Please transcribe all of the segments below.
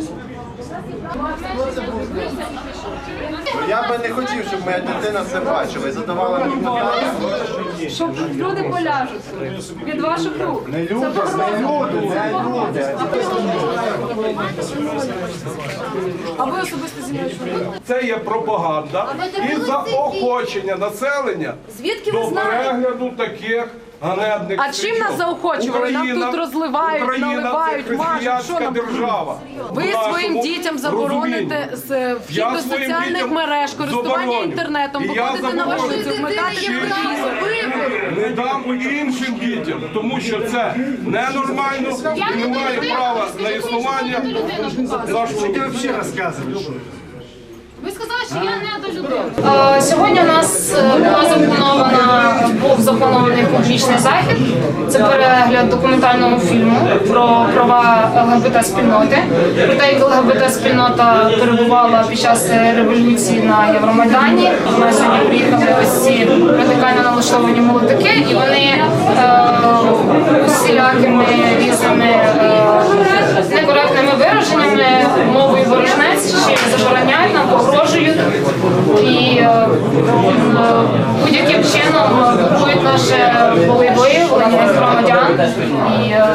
що ви будете показати для. Я би не хотів, щоб моя дитина це бачила і задавала мені питання. Щоб люди поляжуть від ваших рук. Не люди, не люди, не люди. А ви особисто зі мною чули? Це є пропаганда і заохочення населення Звідки до ви знаєте? перегляду таких ганебних А чим нас заохочували? Нам тут розливають, Україна наливають, це мажуть. Що нам? держава. Ви В нашому своїм дітям забороните розумінні. з е, вхід Я до своїм соціальних дітям мереж, користування забороню. інтернетом, І я виходити на забороню. вулицю, вмикати телевізор. Не дам іншим дітям, тому що це ненормально і не має права на існування нашого. Ви сказали, що я не до людини. Е, Сьогодні у нас е, була запланована був запланований публічний захід. Це перегляд документального фільму про права ЛГБТ спільноти. Про те, як ЛГБТ спільнота перебувала під час революції на Євромайдані. У нас сьогодні приїхали ось ці радикально налаштовані молодики, і вони мовою ворожнець ще забороняють нам, погрожують і е, е, будь-яким чином блокують наше волевиявлення громадян і е,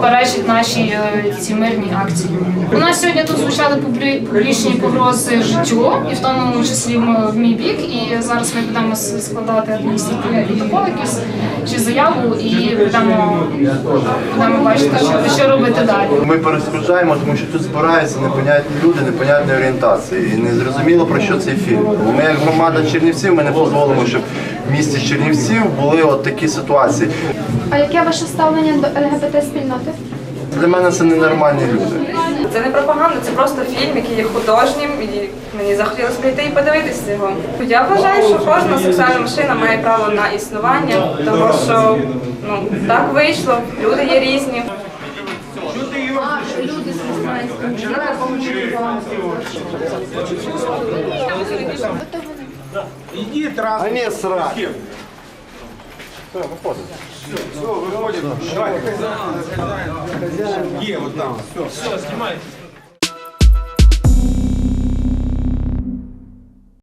перечать наші е, ці мирні акції. У нас сьогодні тут звучали публі- публічні погрози життю, і в тому числі в мій бік. І зараз ми будемо складати адміністративний протокол якийсь заяву, і будемо, будемо бачити, що, що робити далі. Ми перешкоджаємо, тому що тут збираються непонятні люди, непонятні орієнтації. І не зрозуміло про що цей фільм. Ми як громада Чернівців, ми не дозволимо, щоб в місті Чернівців були от такі ситуації. А яке ваше ставлення до ЛГБТ спільноти? Для мене це ненормальні люди. Це не пропаганда, це просто фільм, який є художнім, і мені захотілося прийти і подивитися його. Я вважаю, що кожна сексуальна машина має право на існування, тому що ну так вийшло, люди є різні. Люди з християнським А не срать. Є, от там. Все, знімайте.